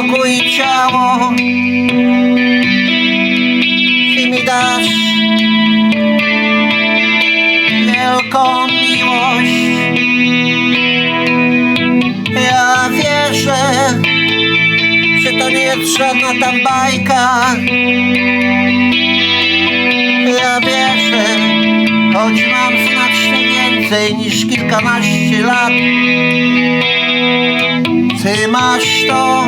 Spokój ciało. Ty mi dasz wielką miłość. Ja wierzę, że to nie jest żadna tam bajka. Ja wierzę, choć mam znacznie więcej niż kilkanaście lat. Ty masz to,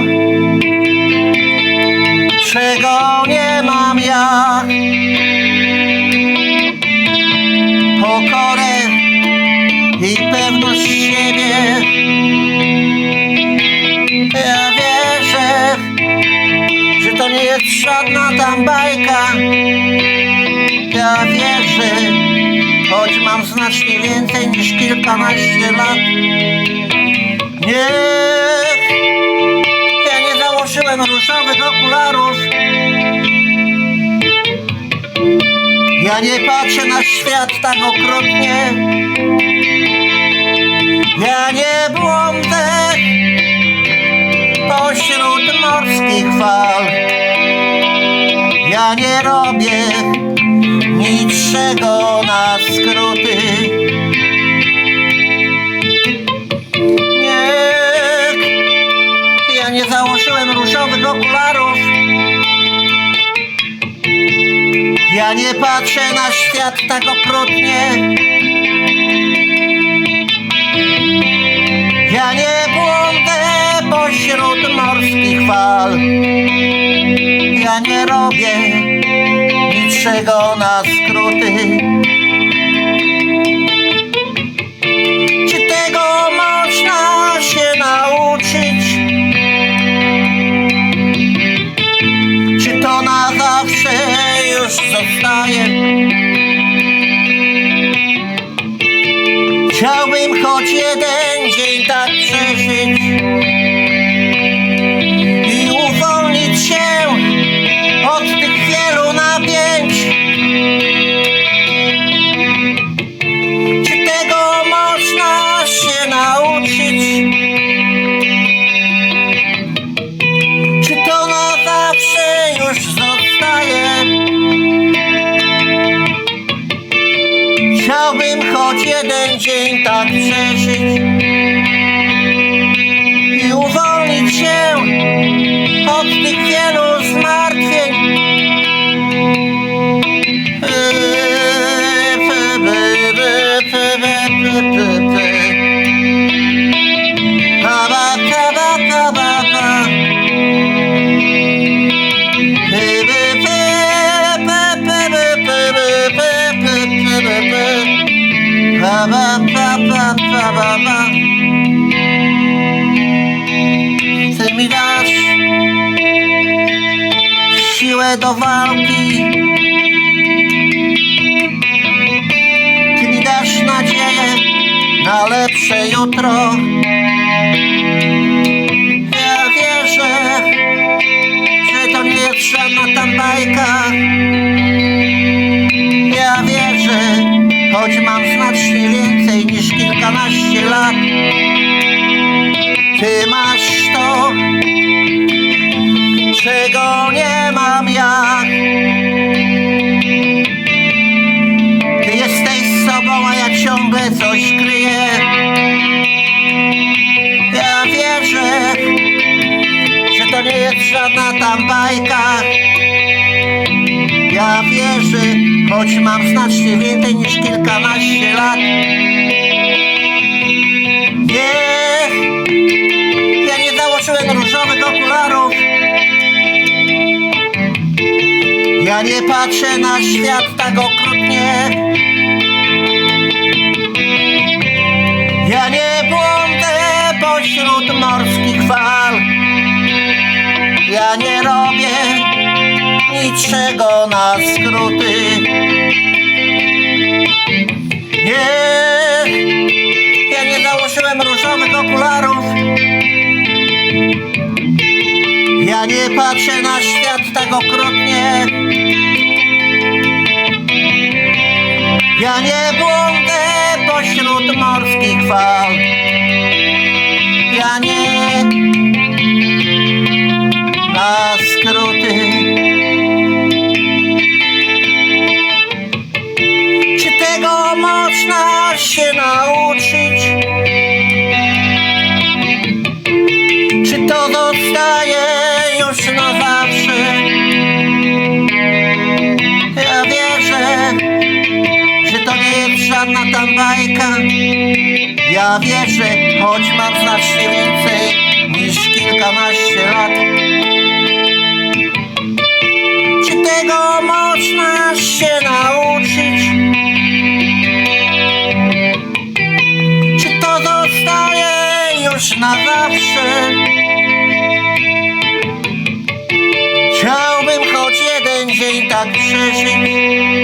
czego nie mam ja. Pokorę i pewność siebie. Ja wierzę, że to nie jest żadna tam bajka. Ja wierzę, choć mam znacznie więcej niż kilkanaście lat. Nie, ja nie założyłem różowych okularów. Ja nie patrzę na świat tak okrutnie. Ja nie błądzę pośród morskich fal. Ja nie robię niczego na skróty. Ja nie patrzę na świat tak okrutnie. Ja nie błądzę pośród morskich fal. Ja nie robię niczego na skróty. Czy tego można się nauczyć? Czy to na zawsze już zostaje? Chciałbym choć jeden dzień tak przeżyć Ba, pa, pa, pa, ba, ba. Ty mi dasz siłę do walki. Ty mi dasz nadzieję na lepsze jutro. Ja wierzę, że to nie jest żadna tam bajka. Choć mam znacznie więcej niż kilkanaście lat. Ty masz to, czego nie mam ja. Ty jesteś sobą, a ja ciągle coś kryję. Ja wierzę, że to nie jest żadna tam bajka. Ja wierzę, choć mam znacznie więcej niż kilkanaście lat. Nie, ja nie założyłem różowych okularów. Ja nie patrzę na świat tak okrutnie. Ja nie błądzę pośród morskich fal. Ja nie robię niczego na skróty. Nie, ja nie założyłem różowych okularów. Ja nie patrzę na świat tak okrutnie. Ja nie błądę pośród morskich fal. Ja wierzę, choć mam znacznie więcej niż kilkanaście lat. Czy tego można się nauczyć? Czy to zostaje już na zawsze? Chciałbym choć jeden dzień tak przeżyć